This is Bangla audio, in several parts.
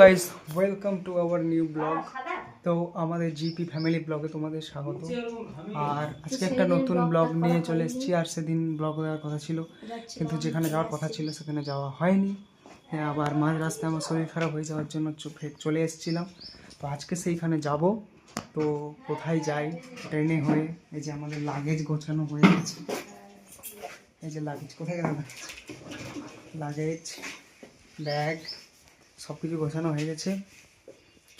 Guys welcome to our new blog তো আমাদের জিপি ফ্যামিলি ব্লগে তোমাদের স্বাগত। আর আজকে একটা নতুন ব্লগ নিয়ে চলে এসেছি। আর সেদিন ব্লগ দেওয়ার কথা ছিল। কিন্তু যেখানে যাওয়ার কথা ছিল সেখানে যাওয়া হয়নি। হ্যাঁ আবার মাঝ রাস্তায় আমার শরীর খারাপ হয়ে যাওয়ার জন্য চলে এসেছিলাম। তো আজকে সেইখানে যাব। তো কোথায় যাই? ট্রেনে হয়ে এই যে আমাদের লাগেজ গোছানো হয়ে গেছে। এই যে লাগেজ কোথায় গেল লাগেজ লাগেজ ব্যাগ সব কিছু গোছানো হয়ে গেছে।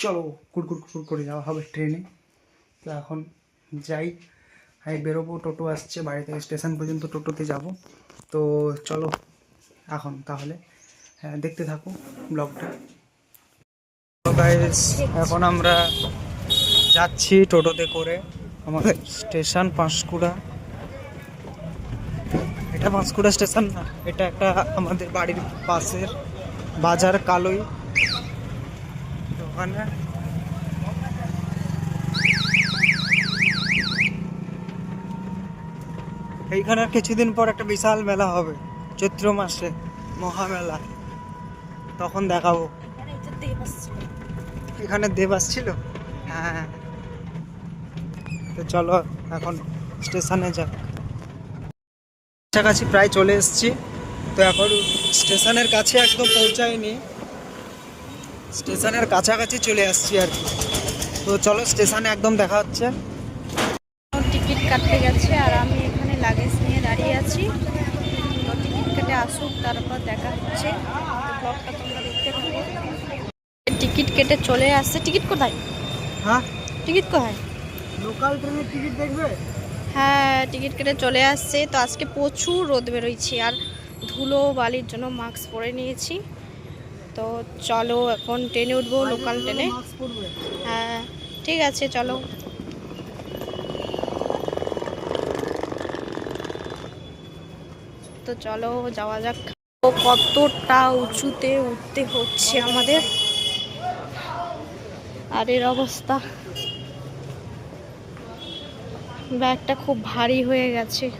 চলো কুড়কুড় কুড়কুড় করে যাওয়া হবে ট্রেনে। তো এখন যাই হাই বেরোবো, টোটো আসছে, বাড়ি থেকে স্টেশন পর্যন্ত টোটোতে যাব। তো চলো এখন তাহলে হ্যাঁ দেখতে থাকো ব্লগটা। এখন আমরা যাচ্ছি টোটোতে করে আমাদের স্টেশন পাঁশকুড়া। এটা পাঁশকুড়া স্টেশন না, এটা একটা আমাদের বাড়ির পাশের বাজার কালোই। ওখানে এইখানে কিছুদিন পর একটা বিশাল মেলা হবে, চৈত্র মাসে, মহামেলা। তখন দেখাবো। এখানে দেব আসছিল? হ্যাঁ। তো চলো এখন স্টেশনে যাক কাছাকাছি প্রায় চলে এসেছি। তো এখন স্টেশনের কাছে একদম পৌঁছায়নি। স্টেশনের কাছাকাছি চলে আসছি আর কি। তো চলো স্টেশনে একদম দেখা হচ্ছে। টিকিট কাটতে গেছে আর আমি এখানে লাগেজ নিয়ে দাঁড়িয়ে আছি। তো টিকিট কেটে আসুক তারপর দেখা হচ্ছে। ব্লগটা তোমরা দেখতে থাকো। টিকিট কেটে চলে আসছে। টিকিট কোথায়? হ্যাঁ? টিকিট কোথায়? লোকাল ট্রেনের টিকিট দেখবে? হ্যাঁ টিকিট কেটে চলে আসছে। তো আজকে প্রচুর রোদ বেরোইছে। আর ধুলো বালির জন্য মাস্ক পরে নিয়েছি। তো চলো এখন ট্রেনে উঠবো লোকাল ট্রেনে। হ্যাঁ ঠিক আছে, চলো। তো চলো যাওয়া যাক। কতটা উঁচুতে উঠতে হচ্ছে আমাদের। আর এর অবস্থা। ব্যাগটা খুব ভারী হয়ে গেছে।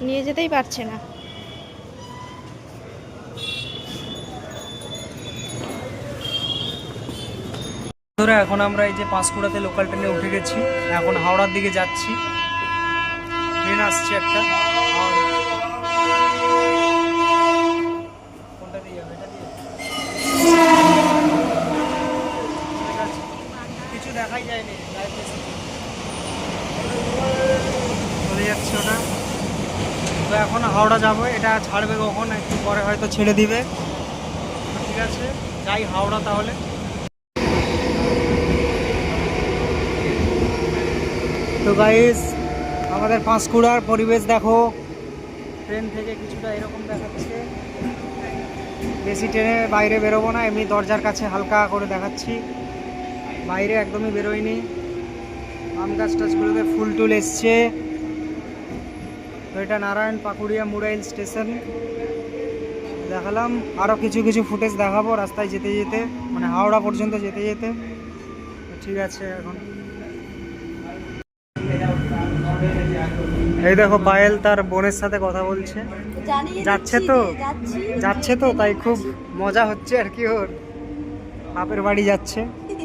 নিয়ে যেতেই পারছে না। এখন আমরা এই যে পাঁশকুড়াতে লোকাল ট্রেনে উঠে গেছি। এখন হাওড়ার দিকে যাচ্ছি। ট্রেন আসছে একটা আর- কোনটা দিয়ে যাবে? এটা দিয়ে? ঠিক আছে। কিছু দেখাই যায়নি live message এ। চলে যাচ্ছে ওটা এখন হাওড়া যাব, এটা ছাড়বে কখন, একটু পরে হয়তো ছেড়ে দিবে। ঠিক আছে, যাই হাওড়া তাহলে। তো গাইস আমাদের পাঁশকুড়ার পরিবেশ দেখো। ট্রেন থেকে কিছুটা এরকম দেখাচ্ছে। বেশি ট্রেনে বাইরে বেরোবো না, এমনি দরজার কাছে হালকা করে দেখাচ্ছি। বাইরে একদমই বেরোয়নি। আম গাছ টাছগুলোতে ফুল টুল এসছে। তো এটা নারায়ণ পাকুড়িয়া মুরাইল স্টেশন দেখালাম। আরও কিছু কিছু ফুটেজ দেখাবো রাস্তায় যেতে যেতে মানে হাওড়া পর্যন্ত যেতে যেতে। ঠিক আছে এখন। এই দেখো পায়েল তার বোনের সাথে কথা বলছে। যাচ্ছে তো? যাচ্ছে তো তাই খুব মজা হচ্ছে আর কি ওর। বাপের বাড়ি যাচ্ছে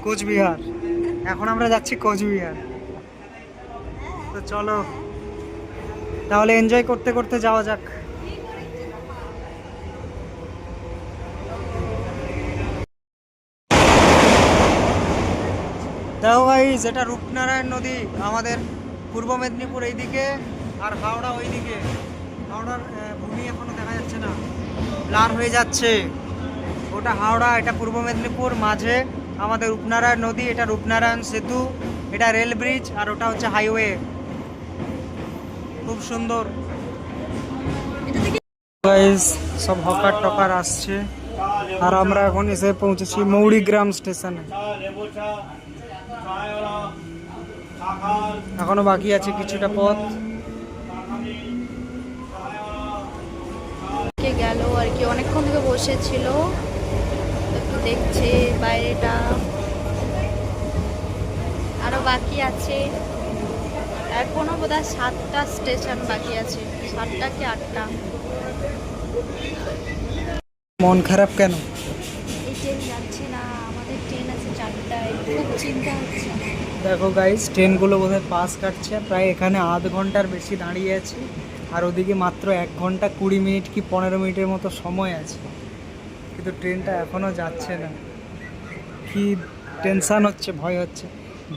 কোচবিহার। এখন আমরা যাচ্ছি কোচবিহার। তো চলো তাহলে এনজয় করতে করতে যাওয়া যাক। দেখো ভাই, যেটা রূপনারায়ণ নদী, আমাদের পূর্ব মেদিনীপুর এইদিকে আর হাওড়া ওইদিকে। হাওড়ার ভূমি এখনও দেখা যাচ্ছে না। ব্লার হয়ে যাচ্ছে। ওটা হাওড়া, এটা পূর্ব মেদিনীপুর, মাঝে আমাদের রূপনারায়ণ নদী, এটা রূপনারায়ণ সেতু, এটা রেল ব্রিজ আর ওটা হচ্ছে হাইওয়ে। খুব সুন্দর। সব হকার টকার আসছে। আর আমরা এখন এসে পৌঁছেছি মৌরিগ্রাম স্টেশনে। এখনও বাকি আছে কিছুটা পথ। গেল আর কি? অনেকক্ষণ থেকে বসেছিল। দেখছে বাইরেটা। আরও বাকি আছে। এখনও বোধ হয় সাতটা স্টেশন বাকি আছে। সাতটা কি আটটা? মন খারাপ কেন? এই ট্রেন যাচ্ছে না আমাদের ট্রেন আছে চারটায়। খুব চিন্তা হচ্ছে। দেখো গাইজ ট্রেনগুলো বোধহয় পাস কাটছে প্রায় এখানে আধ ঘণ্টার বেশি দাঁড়িয়ে আছি। আর ওদিকে মাত্র এক ঘণ্টা কুড়ি মিনিট কি পনেরো মিনিটের মতো সময় আছে। কিন্তু ট্রেনটা এখনও যাচ্ছে না। কি টেনশান হচ্ছে ভয় হচ্ছে।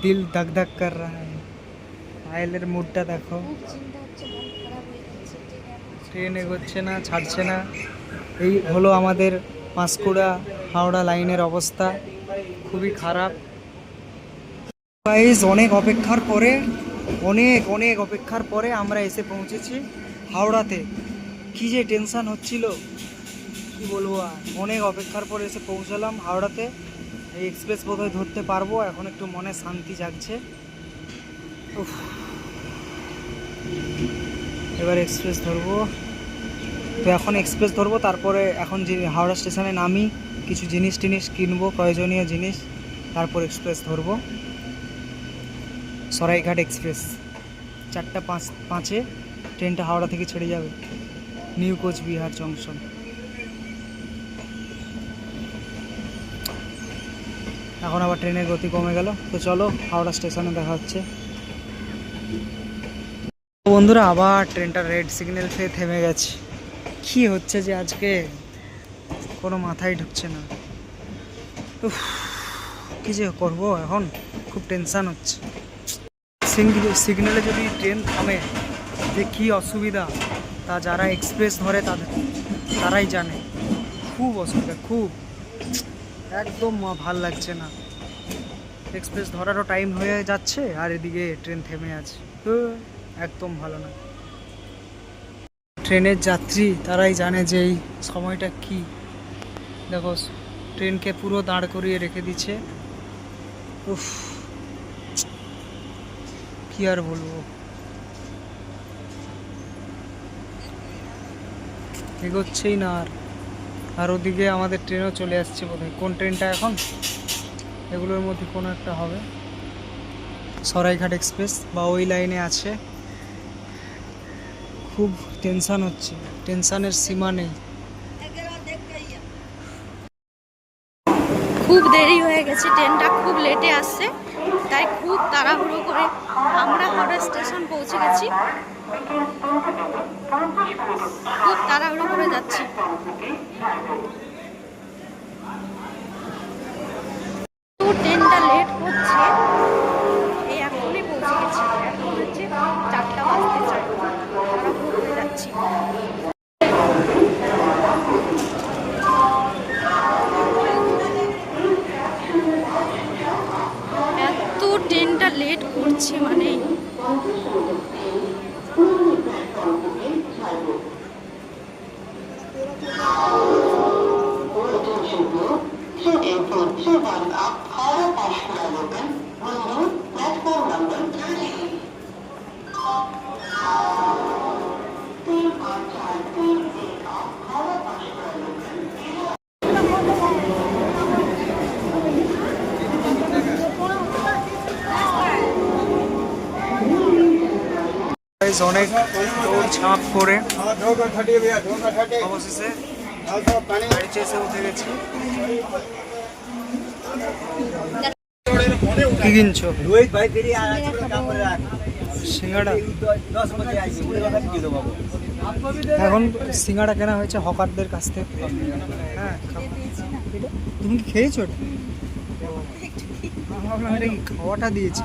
দিল ধাক ধাক কর রা হ্যাঁ পায়েলের মুডটা দেখো। ট্রেন এগোচ্ছে। না ছাড়ছে না। এই হলো আমাদের পাঁশকুড়া হাওড়া লাইনের অবস্থা। খুবই খারাপ। গাইস অনেক অপেক্ষার পরে অনেক অনেক অপেক্ষার পরে আমরা এসে পৌঁছেছি হাওড়াতে। কি যে টেনশান হচ্ছিল কি বলব আর। অনেক অপেক্ষার পরে এসে পৌঁছালাম হাওড়াতে। এই এক্সপ্রেস বোধহয় ধরতে পারব এখন একটু মনে শান্তি জাগছে। উফ। এবার এক্সপ্রেস ধরবো। তো এখন এক্সপ্রেস ধরবো, তারপরে এখন যে হাওড়া স্টেশনে নামি, কিছু জিনিস টিনিস কিনবো, প্রয়োজনীয় জিনিস, তারপর এক্সপ্রেস ধরবো। সরাইঘাট এক্সপ্রেস চারটা পাঁচ, পাঁচে ট্রেনটা হাওড়া থেকে ছেড়ে যাবে। নিউ কোচবিহার জংশন এখন আবার ট্রেনের গতি কমে গেল। তো চলো, হাওড়া স্টেশনে দেখা হচ্ছে। বন্ধুরা আবার ট্রেনটা রেড সিগন্যাল খেয়ে থেমে গেছে। কি হচ্ছে যে আজকে? কোনো মাথায় ঢুকছে না। উফ, কি যে করব এখন? খুব টেনশান হচ্ছে। সিগন্যালে যদি ট্রেন থামে যে কী অসুবিধা? তা যারা এক্সপ্রেস ধরে তাদের তারাই জানে। খুব অসুবিধা খুব। একদম ভালো লাগছে না। এক্সপ্রেস ধরারও টাইম হয়ে যাচ্ছে আর এদিকে ট্রেন থেমে আছে। একদম ভালো না। ট্রেনের যাত্রী, তারাই জানে যে এই সময়টা কি। দেখো, ট্রেনকে পুরো দাঁড় করিয়ে রেখে দিচ্ছে। উফ, কি আর বলব। এগোচ্ছেই না আর। আর ওদিকে আমাদের ট্রেনও চলে আসছে বোধহয়। কোন ট্রেনটা এখন? এগুলোর মধ্যে কোনো একটা হবে। সরাইঘাট এক্সপ্রেস বা ওই লাইনে আছে। খুব টেনশান হচ্ছে, টেনশানের সীমা নেই। খুব দেরি হয়ে গেছে, ট্রেনটা খুব লেটে আসছে, তাই খুব তাড়াহুড়ো করে আমরা হাওড়া স্টেশন পৌঁছে গেছি। খুব তাড়াহুড়ো করে যাচ্ছি। ট্রেনটা লেট লেট করছে মানে Guys, অনেক ঝাঁপ করে অবশেষে উঠে গেছি। কি কিনছো? সিঙ্গাড়া? এখন সিঙ্গাড়া কেনা হয়েছে হকারদের কাছ থেকে। হ্যাঁ তুমি কি খেয়েছো খাওয়াটা দিয়েছি।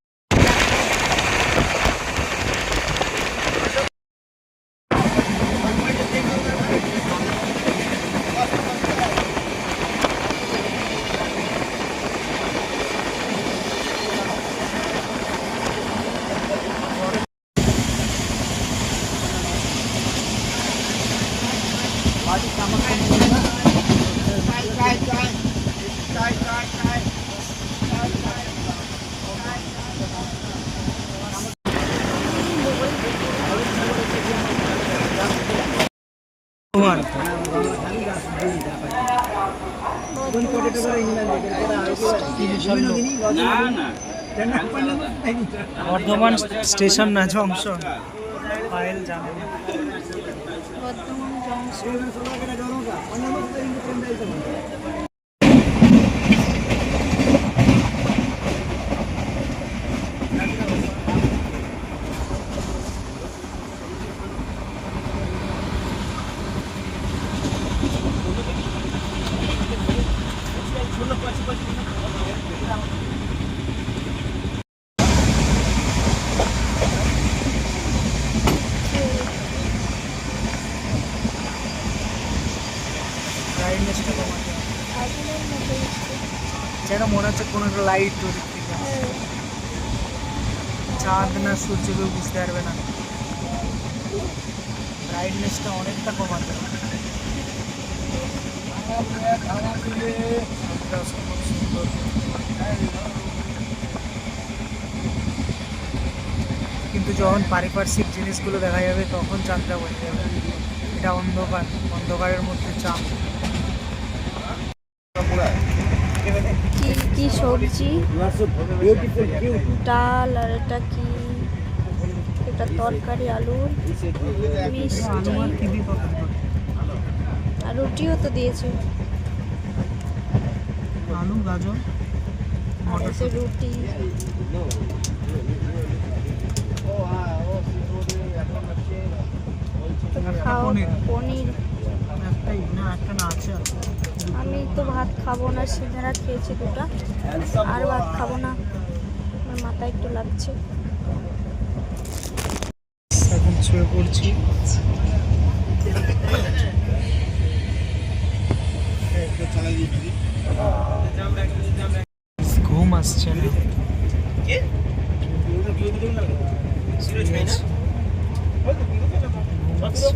তোমার কি বিশাল লোক। বর্ধমান স্টেশন না জংশন পায়েল জানে। বর্ধমান জংশন ব্রাইটনেসটা কমাতে হবে। যেন মনে হচ্ছে কোনো একটা লাইট। চাঁদ না সূর্য কেউ বুঝতে পারবে না ব্রাইটনেসটা অনেকটা কমাতে হবে। কিন্তু যখন পারিপার্শ্বিক জিনিসগুলো দেখা যাবে, তখন চাঁদটা বোঝা যাবে এটা অন্ধকার, অন্ধকারের মধ্যে চাঁদ কি সবজি. ডাল আর এটা কি? এটা তরকারি আলুর মিষ্টি। আলু আর রুটিও তো দিয়েছে। আলু গাজর আর রুটি। খাও পনির। পনির। একটাই না একটা না আছে আমি তো ভাত খাব না সিঙ্গারা খেয়েছি দুটা। আর ভাত খাব না আমার মাথা একটু লাগছে। এখন শুয়ে পড়ছি। ঘুম আসছে না। ঘুম আসছে।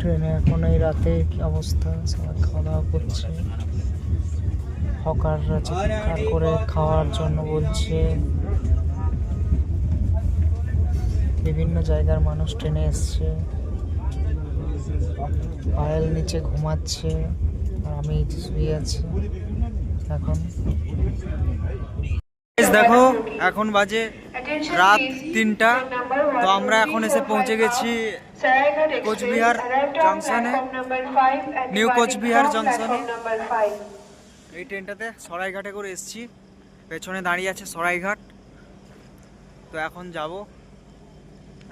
ট্রেনে এখন এই রাতে কি অবস্থা? সবাই খাওয়া দাওয়া করছে। হকাররা চিৎকার করে খাওয়ার জন্য বলছে। বিভিন্ন জায়গার মানুষ ট্রেনে এসছে। পায়েল নিচে ঘুমাচ্ছে। আর আমি শুয়ে আছি। এখন। দেখো এখন বাজে রাত তিনটা। তো আমরা এখন এসে পৌঁছে গেছি কোচবিহার জংশনে নিউ কোচবিহার জংশনে এই ট্রেনটাতে সরাইঘাটে করে এসেছি। পেছনে দাঁড়িয়ে আছে সরাইঘাট। তো এখন যাব।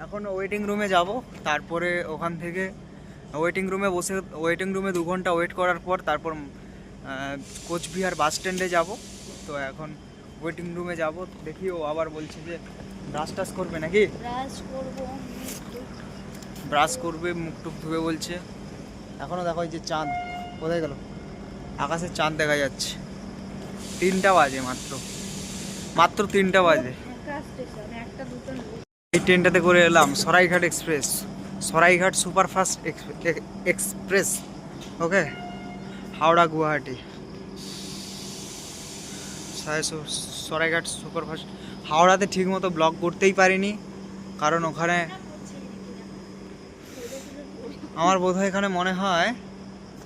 এখন ওয়েটিং রুমে যাব। তারপরে ওখান থেকে ওয়েটিং রুমে বসে ওয়েটিং রুমে দু ঘণ্টা ওয়েট করার পর তারপর কোচবিহার বাস স্ট্যান্ডে যাব। তো এখন ওয়েটিং রুমে যাব। দেখি ও আবার বলছে যে ব্রাশ টাশ করবে নাকি? ব্রাশ করব মুখ টুক ধুয়ে বলছে। এখনও দেখো এই যে চাঁদ কোথায় গেল? আকাশে চাঁদ দেখা যাচ্ছে। তিনটা বাজে মাত্র। মাত্র তিনটা বাজে। এই ট্রেনটাতে করে এলাম Saraighat express. Saraighat superfast express. Okay? Howrah Guwahati. Saraighat superfast. হাওড়াতে ঠিকমতো ব্লগ করতেই পারিনি, কারণ ওখানে আমার বোধহয় এখানে মনে হয়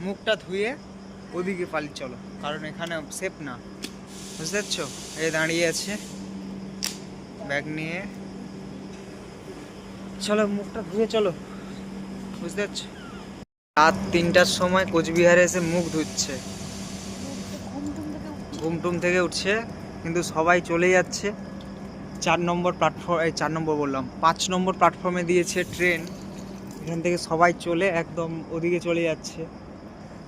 মুখটা ধুয়ে ওদিকে পালি চলো, কারণ এখানে সেফ না। বুঝতে পারছ? এ দাঁড়িয়ে আছে ব্যাগ নিয়ে। চলো, মুখটা ধুয়ে চলো। বুঝতে পারছ? রাত তিনটার সময় কোচবিহারে এসে মুখ ধুচ্ছে। ঘুমটুম থেকে উঠছে, কিন্তু সবাই চলে যাচ্ছে। চার নম্বর প্ল্যাটফর্ম এই চার নম্বর বললাম, পাঁচ নম্বর প্ল্যাটফর্মে দিয়েছে ট্রেন এখান থেকে সবাই চলে একদম ওদিকে চলে যাচ্ছে।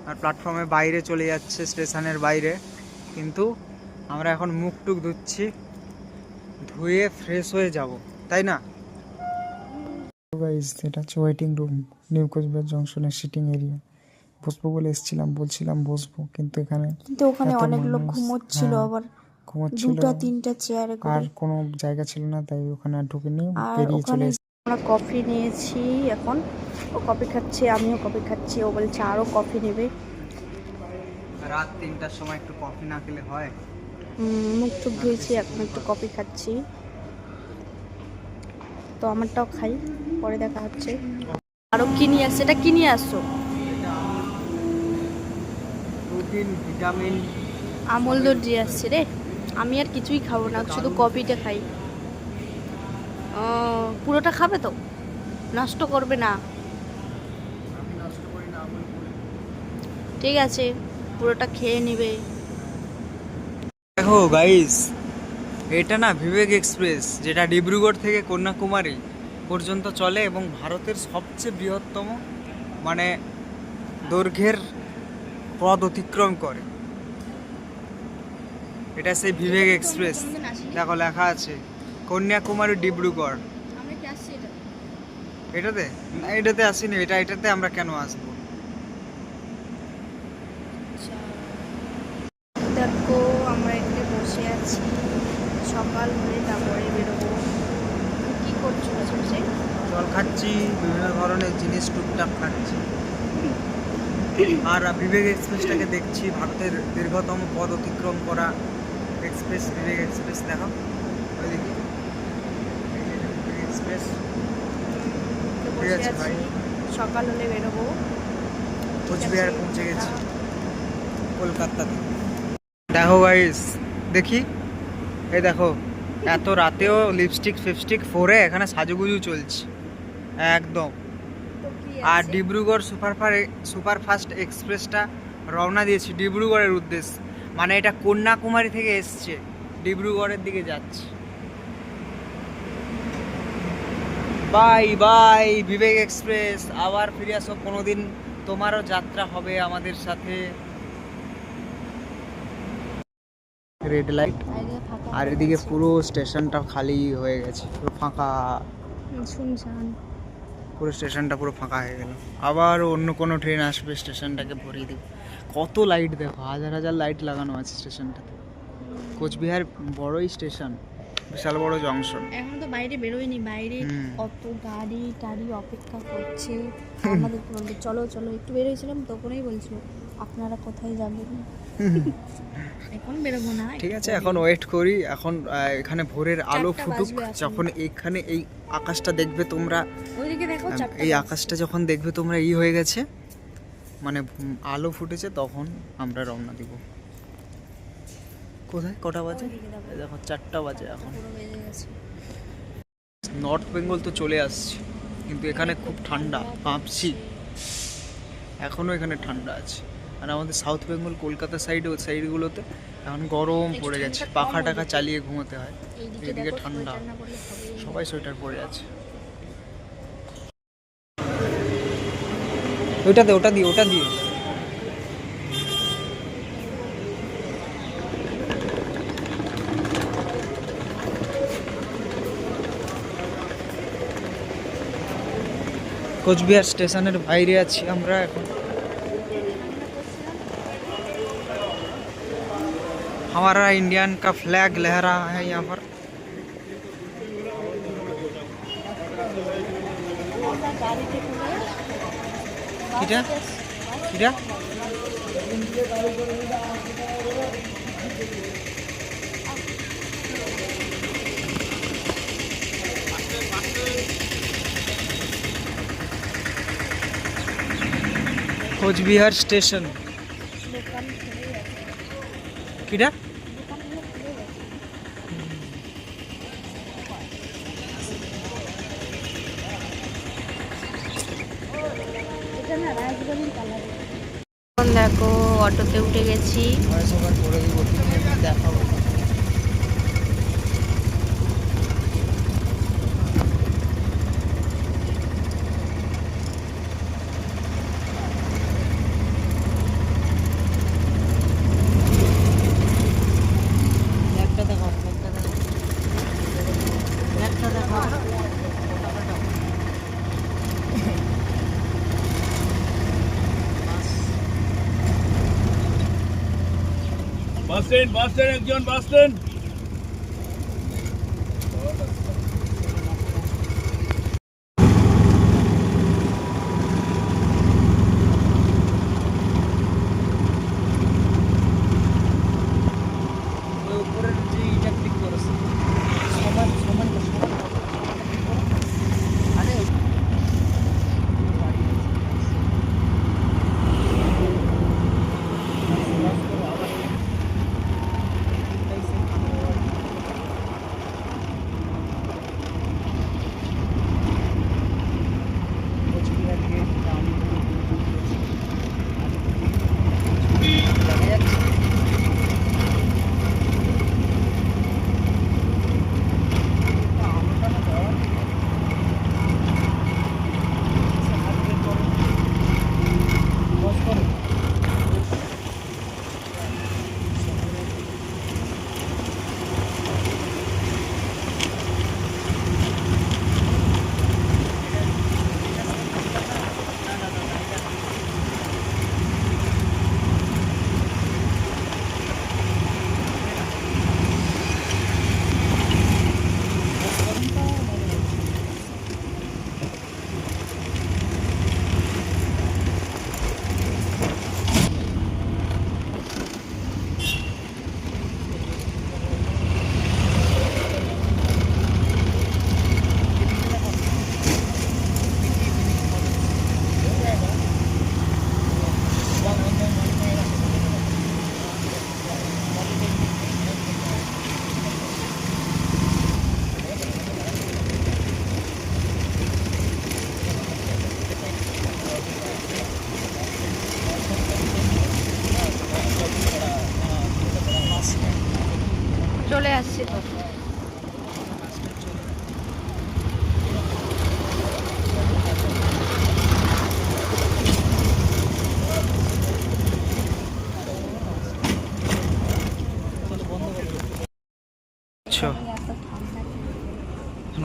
আর প্ল্যাটফর্মের বাইরে চলে যাচ্ছে স্টেশনের বাইরে। কিন্তু আমরা এখন মুখ টুক ধুচ্ছি, ধুয়ে ফ্রেশ হয়ে যাব, তাই না? এটা হচ্ছে ওয়েটিং রুম নিউ কোচবিহার জংশনের সিটিং এরিয়া। বসবো বলে এসেছিলাম বলছিলাম বসবো কিন্তু এখানে কিন্তু ওখানে এত অনেক লোক মানুষ, ঘুমোচ্ছিল হ্যাঁ, আবার ঘুমাচ্ছিল। দুটা তিনটা চেয়ারে আর কোনো জায়গা ছিল না তাই ওখানে আর ঢুকিনি আর বেরিয়ে চলে ওখানে এসেছি। আমরা কফি নিয়েছি এখন। ও কফি খাচ্ছে আমিও কফি খাচ্ছি ও বলছে আরও কফি নেবে। রাত তিনটার সময় একটু কফি না খেলে হয়? উম, মুখ টুক ধুয়েছি এখন একটু কফি খাচ্ছি। তো আমারটাও খাই পরে দেখা হচ্ছে। আরও কি নিয়ে আসছে? এটা কি নিয়ে আসছো? Protein vitamin. আমল দুধ দিয়ে আসছে রে। আমি আর কিছুই খাব না শুধু কফিটা খাই। ও পুরোটা খাবে তো? নষ্ট করবে না। ঠিক আছে পুরোটা খেয়ে নেবে। দেখো গাইস এটা না বিবেক এক্সপ্রেস যেটা ডিব্রুগড় থেকে কন্যাকুমারী। পর্যন্ত চলে এবং ভারতের সবচেয়ে বৃহত্তম মানে দৈর্ঘ্যের পথ অতিক্রম করে। এটা সেই বিবেক এক্সপ্রেস। দেখো লেখা আছে কন্যাকুমারী ডিব্রুগড়। এটাতে? না এটাতে আসিনি। এটা এটাতে আমরা কেন আসব? দেখো আমরা এখানে বসে আছি। সকাল হলে তারপরে বেরোবো। জল খাচ্ছি বিভিন্ন ধরনের জিনিস টুকটাক খাচ্ছি। আর বিবেক এক্সপ্রেসটাকে দেখছি ভারতের দীর্ঘতম পথ অতিক্রম করা এক্সপ্রেস বিবেক এক্সপ্রেস দেখো। ওই দেখি এক্সপ্রেস। ঠিক আছে ভাই। সকাল হলে বেরোবো। কোচবিহার। পৌঁছে গেছি। কলকাতাতে। দেখো গাইস দেখি। এই দেখো এত রাতেও লিপস্টিক ফিপস্টিক ফোরে এখানে সাজুগুজু চলছে। একদম। আর ডিব্রুগড় সুপারফার সুপারফাস্ট এক্সপ্রেসটা রওনা দিয়েছি ডিব্রুগড়ের উদ্দেশ্যে। মানে এটা কন্যাকুমারী থেকে এসছে ডিব্রুগড়ের দিকে যাচ্ছে। বাই বাই বিবেক এক্সপ্রেস আবার ফিরে আসো। কোনোদিন তোমারও যাত্রা হবে আমাদের সাথে। রেড লাইট আর এদিকে পুরো স্টেশনটা খালি হয়ে গেছে পুরো ফাঁকা। পুরো স্টেশনটা পুরো ফাঁকা হয়ে গেল। আবার অন্য কোনো ট্রেন আসবে স্টেশনটাকে ভরিয়ে দিবে। কত লাইট দেখো হাজার হাজার লাইট লাগানো আছে স্টেশনটাতে। কোচবিহার বড়ই স্টেশন বিশাল বড় জংশন এখন তো বাইরে বেরোয়নি বাইরে। কত গাড়ি টাড়ি অপেক্ষা করছে। আমাদের চলো চলো একটু বেরোয়েছিলাম তখনই বলছিল। আপনারা কোথায় যাবেন? এখন বেরোবো না ঠিক আছে এখন ওয়েট করি। এখন এখানে ভোরের আলো ফুটুক যখন এখানে এই আকাশটা দেখবে তোমরা এই আকাশটা যখন দেখবে তোমরা ই হয়ে গেছে মানে আলো ফুটেছে তখন আমরা রওনা দিব। কোথায়? কটা বাজে? দেখো। চারটা বাজে এখন। নর্থ বেঙ্গল তো চলে আসছে কিন্তু এখানে খুব ঠান্ডা কাঁপছি এখনও এখানে ঠান্ডা আছে। আর আমাদের সাউথ বেঙ্গল কলকাতা সাইডে ওই সাইডগুলোতে এখন গরম পড়ে গেছে পাখা টাকা চালিয়ে ঘুমোতে হয়। এদিকে ঠান্ডা। সবাই সোয়েটার পরে আছে। ওইটা দে ওটা দিয়ে ওটা দিয়ে কোচবিহার স্টেশনের বাইরে আছি আমরা এখন। हमारा इंडियन का फ्लैग लहरा है यहाँ पर। कोचबिहार स्टेशन। অটোতে উঠে গেছি ভয়েস ওভার করে দিব তুমি এমনি দেখাবো একটা দেখো একটা দেখো একটা দেখো বাস স্ট্যান্ড বাস স্ট্যান্ড একজন বাস স্ট্যান্ড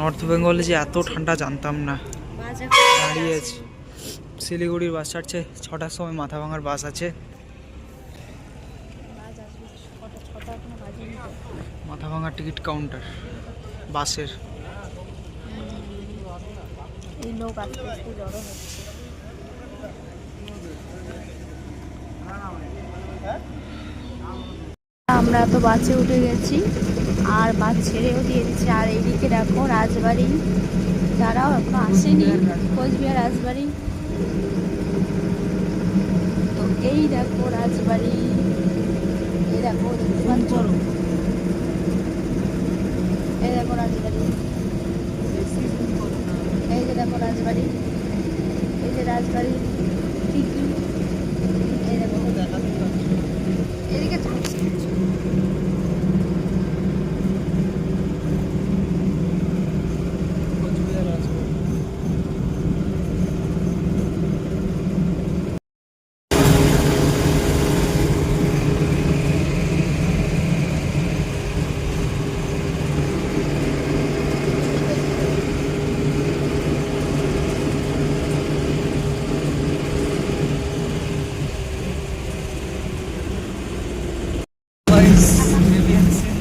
নর্থ বেঙ্গলে যে এত ঠান্ডা জানতাম না। দাঁড়িয়ে আছি। শিলিগুড়ির বাস ছাড়ছে ছটার সময় মাথা ভাঙার বাস আছে মাথা ভাঙার টিকিট কাউন্টার বাসের। আমরা তো বাসে উঠে গেছি। আর বাস ছেড়েও দিয়ে দিচ্ছে আর এইদিকে দেখো রাজবাড়ি। তারাও এখনও আসেনি কোচবিহার রাজবাড়ি। তো এই দেখো রাজবাড়ি। এই দেখো পাচ্ছ? এই দেখো রাজবাড়ি। এই যে দেখো রাজবাড়ি। এই যে রাজবাড়ি ঠিকই এই দেখো এদিকে থাকছে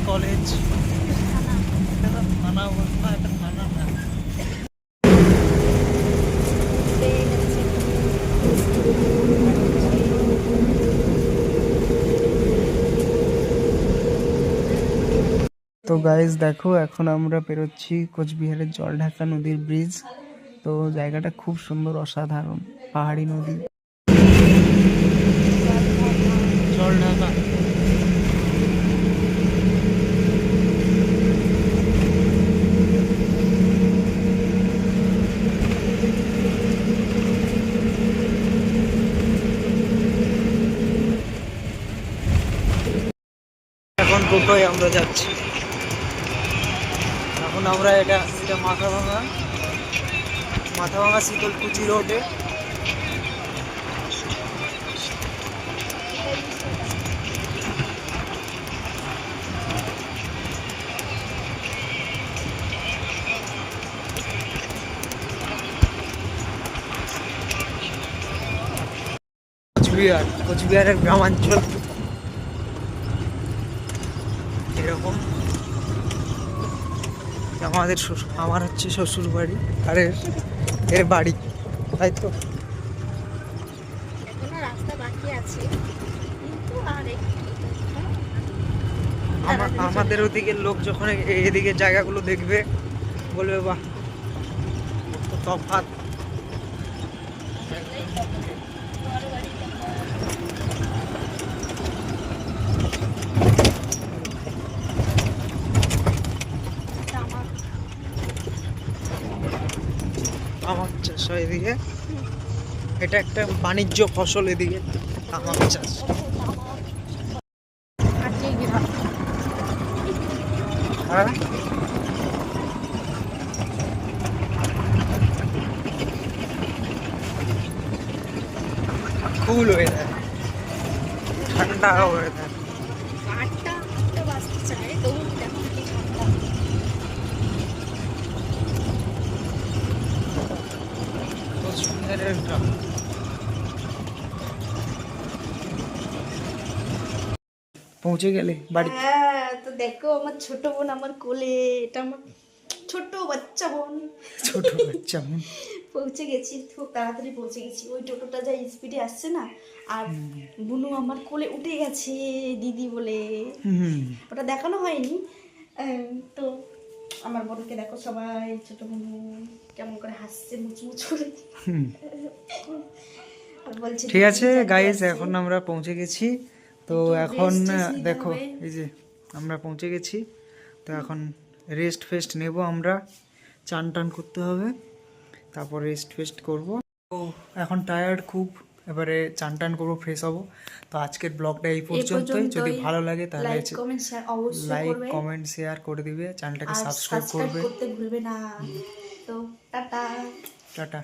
কলেজ থানা এটা থানা না তো গাইজ দেখো, এখন আমরা বেরোচ্ছি কোচবিহারের জলঢাকা নদীর ব্রিজ তো জায়গাটা খুব সুন্দর, অসাধারণ, পাহাড়ি নদী। জলঢাকা। এখন টোটোয় আমরা যাচ্ছি। আমরা এটা এটা মাথা ভাঙা মাথা ভাঙা শীতলকুচি রোডে। কোচবিহার কোচবিহারের গ্রামাঞ্চল এরকম আমাদের শ্বশুর আমার হচ্ছে শ্বশুর বাড়ি আর এর এর বাড়ি তাই তো? এখনও রাস্তা বাকি আছে কিন্তু আর একটু আমাদের ওদিকে লোক যখন এদিকে জায়গাগুলো দেখবে বলবে বাহ কত তামাক চাষ হয় এদিকে। এটা একটা বাণিজ্য ফসল এদিকে তামাক চাষ। হ্যাঁ কুল ওয়েদার ঠান্ডা ওয়েদার আটটা আটটা বাজতে চায় তবু দেখো কি ঠান্ডা কোচবিহারের গ্রাম পৌঁছে গেলে বাড়ি হ্যাঁ তো দেখো আমার ছোট বোন আমার কোলে এটা আমার ছোট বাচ্চা বোন। ছোট বাচ্চা বোন। পৌঁছে গেছি খুব তাড়াতাড়ি পৌঁছে গেছি। ওই টোটোটা যা স্পিডে আসছে না আর বুনু আমার কোলে উঠে গেছে দিদি বলে। ওটা দেখানো হয়নি। তো আমার বোনকে দেখো সবাই ছোট বুনু কেমন করে হাসছে মুচমুচ করে। ঠিক আছে গাইজ এখন আমরা পৌঁছে গেছি। তো এখন দেখো এই যে আমরা পৌঁছে গেছি তো এখন রেস্ট ফেস্ট নেব আমরা চান টান করতে হবে তারপর রেস্ট ফেস্ট করব। তো এখন টায়ার্ড খুব এবারে চান টান করব ফ্রেশ হব। তো আজকের ব্লগটা এই পর্যন্তই। যদি ভালো লাগে তাহলে like comment share like comment share করে দিবে। চ্যানেলটাকে সাবস্ক্রাইব করবে। করতে ভুলবে না। তো টাটা। টাটা।